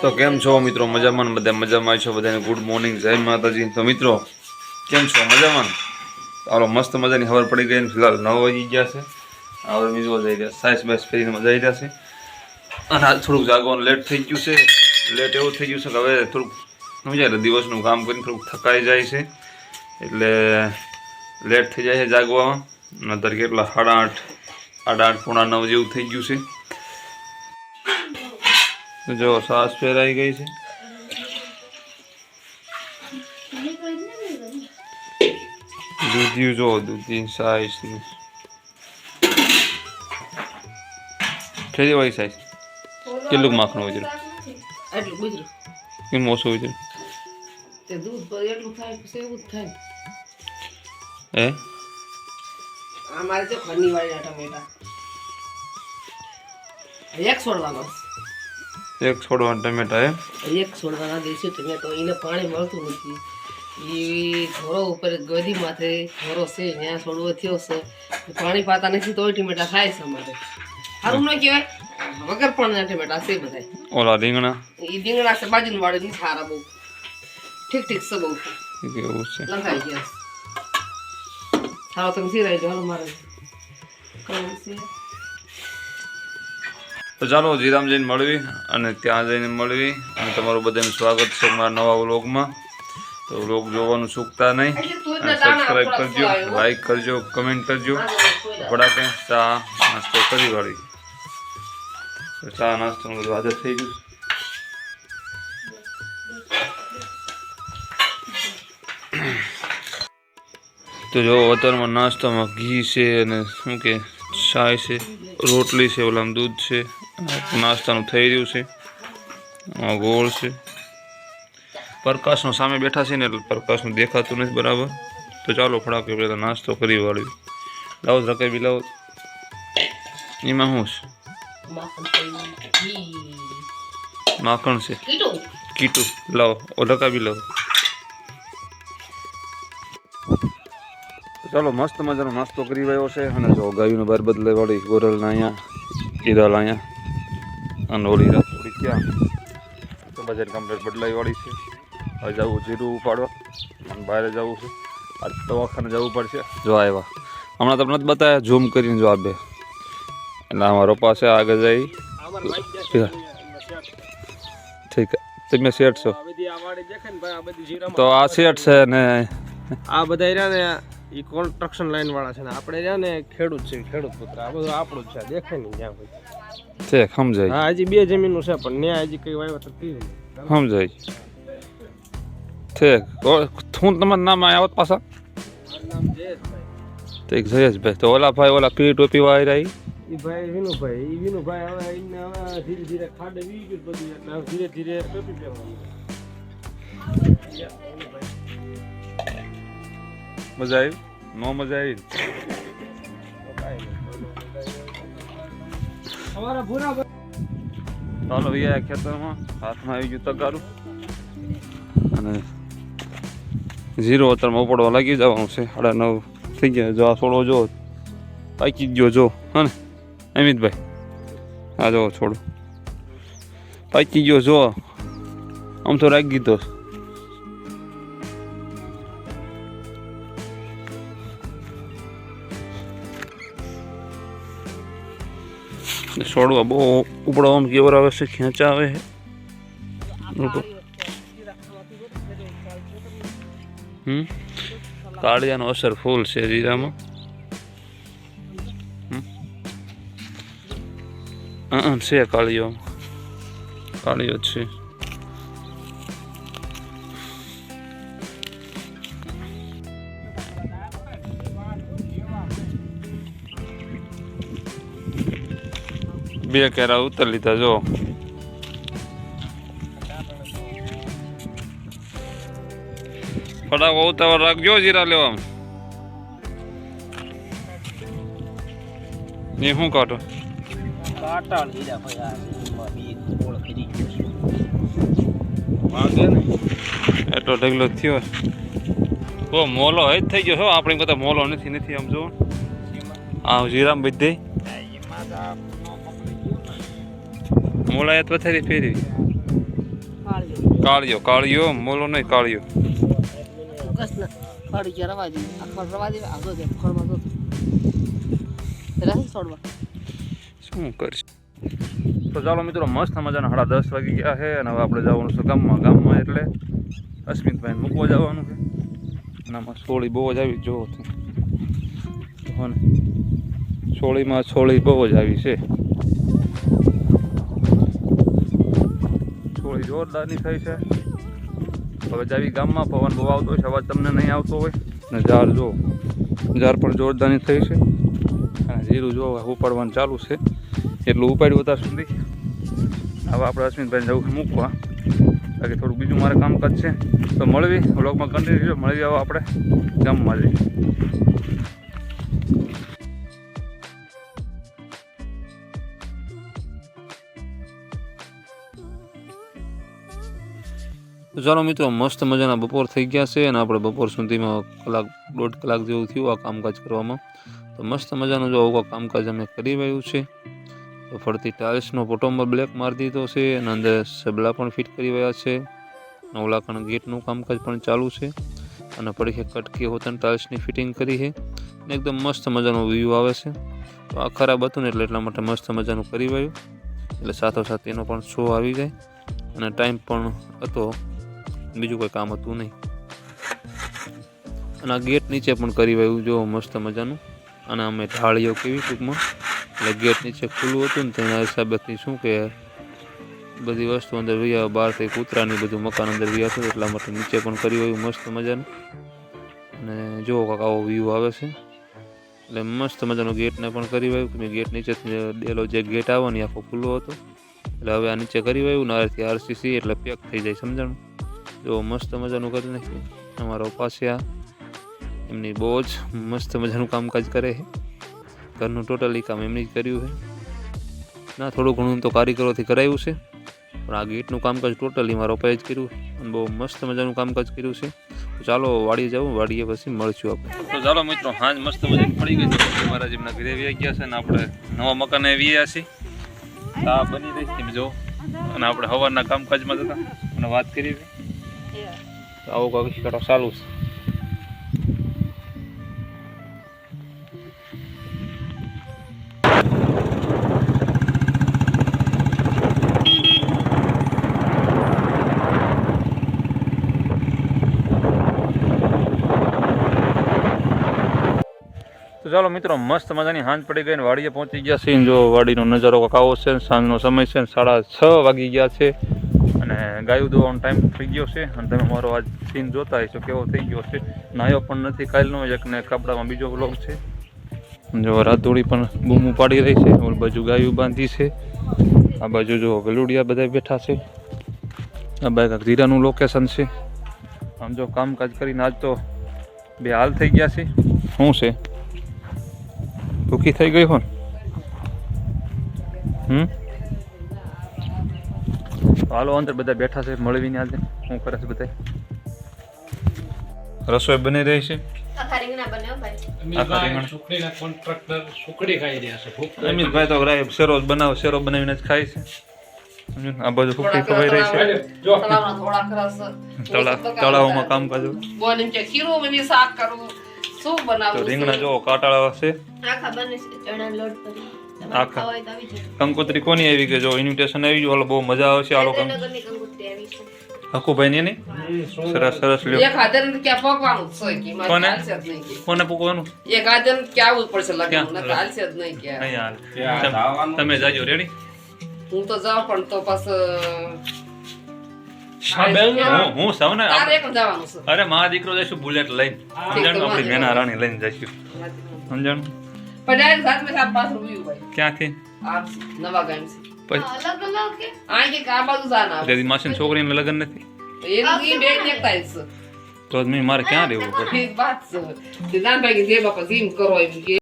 તો કેમ છો મિત્રો? મજામાં બધા મજામાં છો? બધાને ગુડ મોર્નિંગ જય માતાજી. તો મિત્રો, કેમ છો? મજામાં? ચાલો, મસ્ત મજાની ખબર પડી ગઈ ફિલહાલ નવ વાગી ગયા છે. હવે બીજો જઈ રહ્યા સાઈસ બાઈસ ફેરીને મજા આવી રહ્યા છે. અને આજ થોડુંક જાગવાનું લેટ થઈ ગયું છે. લેટ એવું થઈ ગયું છે કે હવે થોડુંક, સમજાય દિવસનું કામ કરીને થોડુંક થકાઈ જાય છે. એટલે લેટ થઈ જાય છે જાગવામાં. નતર કેટલા, સાડા આઠ સાડા આઠ પોણા નવ જેવું થઈ ગયું છે. જો સાસ ફેરાઈ ગઈ છે. દૂધિયું જો દૂધી સાઈઝ ખેરી વાળી સાઈઝ કેટલું માખણ હોય એટલું ગુજરું કેમ ઓછું હોય તે દૂધ પર એટલું થાય પછી એવું જ થાય. હે? આ મારે જો ઘરની વાળીના ટમેટા. એક છોડવાનો. એક છોડવા ટમેટા એ એક છોડવાના દેશી ટમેટો એને પાણી મળતું નથી. એ ઘોરો ઉપર ગદી માથે ઘોરો છે ત્યાં છોડવો થયો છે. પાણી પાતા નથી તોય ટમેટા થાય છે અમારે. સારું ન કહેવાય. વગર પાણીના ટમેટા છે બધા ઓલા રીંગણા? એ રીંગણા છે બાજુની વાળી નહીં સારા બહુ. ઠીક ઠીક છે બહુ. એવું છે. લંકાઈ ગયા હાલો તમે સિરાઈ દો હાલો મારે. કરવું છે? તો ચાલો જીરામ જઈને મળવી અને ત્યાં જઈને મળવી અને તમારું બધાનું સ્વાગત છે મારા નવા વ્લોગમાં. તો વ્લોગ જોવાનું ચૂકતા નહીં. અને સબસ્ક્રાઈબ કરજો લાઈક કરજો કમેન્ટ કરજો. ફટાકે ચા નાસ્તો કરી વાળી. ચા નાસ્તો બધું આદત થઈ ગયું. તો જો અત્યારમાં નાસ્તામાં ઘી છે અને શું કે છાય છે રોટલી છે ઓલામાં દૂધ છે. નાસ્તાનું થઈ રહ્યું છે. ગોળ છે. પ્રકાશનો સામે બેઠા છે ને એટલે પ્રકાશનું દેખાતું નથી બરાબર. તો ચાલો ફટાકે પહેલાં નાસ્તો કરી વાળી લાવો રકાબી લાવો. એમાં શું છે? માખણ છે. કીટું. લાવો. રકાબી લાવો. ચાલો મસ્ત મજાનો નાસ્તો કરી રહ્યો છે. અને જો ગાયું બદલે વાળી ગોરલના અહીંયા, ઈરાલ અહીંયા. અને ઓલી થોડી ક્યાં તો બજાર કમ્પ્લેટ બદલાઈ વાળી છે. હવે જવું જીરું ઉપાડવા અને બહાર જવું છે. આ દવાખાને જવું પડશે. જો આવ્યા. હમણાં તમને જ બતાવ્યા ઝૂમ કરીને જો આ બે. એટલે અમારો પાસે આગળ જઈ. ઠીક. તમે શેઠ છો? તો આ શેઠ છે ને આ બધા રહ્યા ને એ કોન્સ્ટ્રક્શન લાઈન વાળા છે ને. આપણે રહ્યા ને, ખેડૂત છે, ખેડૂત પુત્ર. આ બધું આપણું જ છે. દેખાય નહીં જ્યાં ઠીક સમજાય. હા હજી બે જમીનનું છે પણ ત્યાં હજી કઈ તો નહીં સમજાય. ઠીક હું તમારું નામ આવ્યા પાછા? ઠીક જયેશભાઈ. તો ઓલા ભાઈ ઓલા પીળી ટોપી વાળી રહી? એ ભાઈ વિનુભાઈ. એ વિનુભાઈ હવે એને હવે ધીરે ધીરે ખાડે વી ગયું બધું એટલે ધીરે ધીરે ટોપી પહેરવાનું મજા આવી? નો મજા આવી? ચાલો ભૈયા ખેતરમાં હાથમાં આવી ગયું તગારું. અને ઝીરો અત્યારમાં ઉપડવા લાગી જવાનું છે. સાડા નવ થઈ ગયા. જો આ છોડો જો, પાકી ગયો જો. હા ને? અમિતભાઈ, આ જો છોડો. પાકી ગયો જો. આમ તો રાખી દીધો. છોડવા બહુ ઉપડવામાં ગેવર આવે છે ખેંચા આવે છે. હમ? કાળિયાનો અસર ફૂલ છે જીરામાં છે કાળિયો. કાળિયો છે. બે કેરા ઉતર લીધા જો. ફટાકો ઉતાવળ રાખજો જીરા લેવા. ને શું કાઢો? કાટા લીધા ભાઈ બી ગોળ કરી એટલો ઢગલો થયો. તો મોલો હે જ થઈ ગયો છો આપણી બધા મોલો નથી નથી આમ જો. આ જીરામ બધે. મોલાયત પથારી ફેરવી કાળિયો કાળિયો મોલો નહીં કાળિયો. શું કરીશ? તો ચાલો મિત્રો મસ્ત મજાના સાડા દસ વાગી ગયા છે અને હવે આપણે જવાનું છે ગામમાં. ગામમાં એટલે અસ્મિતભાઈ મૂકવા જવાનું છે. અને આમાં સોળી બહુ જ આવી જોવો ને. સોળીમાં સોળી બહુ જ આવી છે. સોળી જોરદારની થઈ છે. હવે જાવી ગામમાં પવન બહુ આવતો છે, અવાજ તમને નહીં આવતો હોય. ને ઝાડ જો ઝાડ પણ જોરદારની થઈ છે. અને જીરું જો ઉપાડવાનું ચાલુ છે. એટલું ઉપાડ્યું હતા સુધી. હવે આપણે અશ્વિનભાઈ જવું મૂકવા. બાકી થોડું બીજું મારે કામકાજ છે. તો મળવી. બ્લોગમાં કન્ટિન્યુ મળવી આવો આપણે ગામમાં જઈએ. તો ચાલો મિત્રો, મસ્ત મજાના બપોર થઈ ગયા છે અને આપણે બપોર સુધીમાં કલાક, દોઢ કલાક જેવું થયું આ કામકાજ કરવામાં. તો મસ્ત મજાનું જો આવું કામકાજ અમે કરી રહ્યું છે. તો ફરતી ટાઇલ્સનો ફોટોમાં બ્લેક મારી દીધો છે અને અંદર સબલા પણ ફિટ કરી રહ્યા છે. નવલાખણ ગેટનું કામકાજ પણ ચાલુ છે અને પડીકે કટકી હોતન ટાઇલ્સની ફિટિંગ કરી છે અને એકદમ મસ્ત મજાનો વ્યૂ આવે છે. તો આ ખરાબ હતું ને એટલે એટલા માટે મસ્ત મજાનું કરી રહ્યું. એટલે સાથોસાથ એનો પણ શો આવી જાય અને ટાઈમ પણ હતો બીજું કોઈ કામ હતું નહીં. અને આ ગેટ નીચે પણ કરી વાયું જો મસ્ત મજાનું. અને અમે ઢાળીઓ કેવી ટૂંકમાં. એટલે ગેટ નીચે ખુલ્લું હતું ને તેના હિસાબેથી શું કે બધી વસ્તુ અંદર વ્યા બહારથી કૂતરાની બધું મકાન અંદર વી હતું એટલા માટે નીચે પણ કરી હોય મસ્ત મજાનું. અને જો કાંક આવો વ્યૂ આવે છે. એટલે મસ્ત મજાનું ગેટને પણ કરી વાયું. ગેટ નીચેથી ડેલો જે ગેટ આવે ને આખો ખુલ્લો હતો. એટલે હવે આ નીચે કરી વાયું ને આરથી આરસીસી એટલે પેક થઈ જાય, સમજાણું? જો મસ્ત મજાનું કરી નાખ્યું. અમારો પાસે એમની બહુ જ મસ્ત મજાનું કામકાજ કરે છે. ઘરનું ટોટલી કામ એમની જ કર્યું છે. ના, થોડું ઘણું તો કારીગરોથી કરાયું છે. પણ આ ગેટનું કામકાજ ટોટલી મારા પપ્પાએ જ કર્યું અને બહુ મસ્ત મજાનું કામકાજ કર્યું છે. ચાલો વાડીએ જવું વાડીએ પછી મળશું આપણે. તો ચાલો મિત્રો, હાજ મસ્ત મજા પડી ગઈ છે. મારા જેમના ઘરે વ્યા ગયા છે ને આપણે નવા મકાને વ્યા છીએ. આ બની રહી છે, જો. અને આપણે હવારના કામકાજમાં જતા અને વાત કરી તો આવું કાંઈક કરો ચાલુ છે. તો ચાલો મિત્રો, મસ્ત મજાની હાંજ પડી ગઈ ને વાડીએ પહોંચી ગયા છે જો વાડીનો નજારો કાવો આવો છે સાંજનો સમય છે સાડા છ વાગી ગયા છે. અને ગાયું દોવાનો ટાઈમ થઈ ગયો છે અને તમે મારો આજ સીન જોતા હશો કેવો થઈ ગયો છે. નાયો પણ નથી, કાલનો એકને કપડામાં બીજો બ્લોગ છે. જો રાતોડી પણ બૂમું પાડી રહી છે. ઓલ બાજુ ગાયું બાંધી છે. આ બાજુ જો વેલુડિયા બધા બેઠા છે. આ બાજુ ધીરાનું લોકેશન છે. આમ જો કામકાજ કરીને આજ તો બે હાલ થઈ ગયા છે. શું છે? ભૂખી થઈ ગઈ હો ને હમ હાલો અંદર બધા બેઠા છે મળવીને આજે. શું કરે છે બધા રસોઈ બની રહી છે? અમિતભાઈ તો રાય શેરો જ બનાવે શેરો બનાવીને જ ખાય છે. આ બાજુ ફૂકટી ખવાઈ રહી છે. જો. તળાવના થોડા તળાવમાં કામ કાજો. ખીરું બની શાક શું તો રીંગણા જો કાટાળા છે આખા બને છે ચણાનો લોટ કરી તમારે આખા. કંકોત્રી કોની આવી ગઈ? જો ઇન્વિટેશન આવી ગયું બહુ મજા આવશે આ લોકો સુરેન્દ્રનગરની કંકોત્રી આવી છે. હકુભાઈ ની સરસ સરસ લ્યો. એક હાથે ક્યાં પકવાનું છે કે કોને? કોને પૂકવાનું? એક હાથે ક્યાં પડશે લગ્ન હાલશે જ નહીં કે અહીંયા તમે જાજો રેડી હું તો જાઉં પણ તો પાછું હું. હું સૌ ને તારે એકમ જવાનું છે. અરે મારા દીકરો જઈશું બુલેટ લઈને. સમજણ? આપણી મેના રાણી લઈને જઈશું. સમજાણું? ડાયરેક્ટ સાત મેં સાત પાછું ઊભી ભાઈ ક્યાંથી? આ નવા ગામ છે પછી અલગ અલગ કે? આ કે આ બાજુ જાના આવે. તેથી માસીની છોકરીને લગ્ન નથી? એનું ઈ બે એકતા જ છે. તો મેં મારે ક્યાં રહેવું પડે એ વાત છે. તે નાનભાઈ કે જે બાપા જીમ કરો એમ કે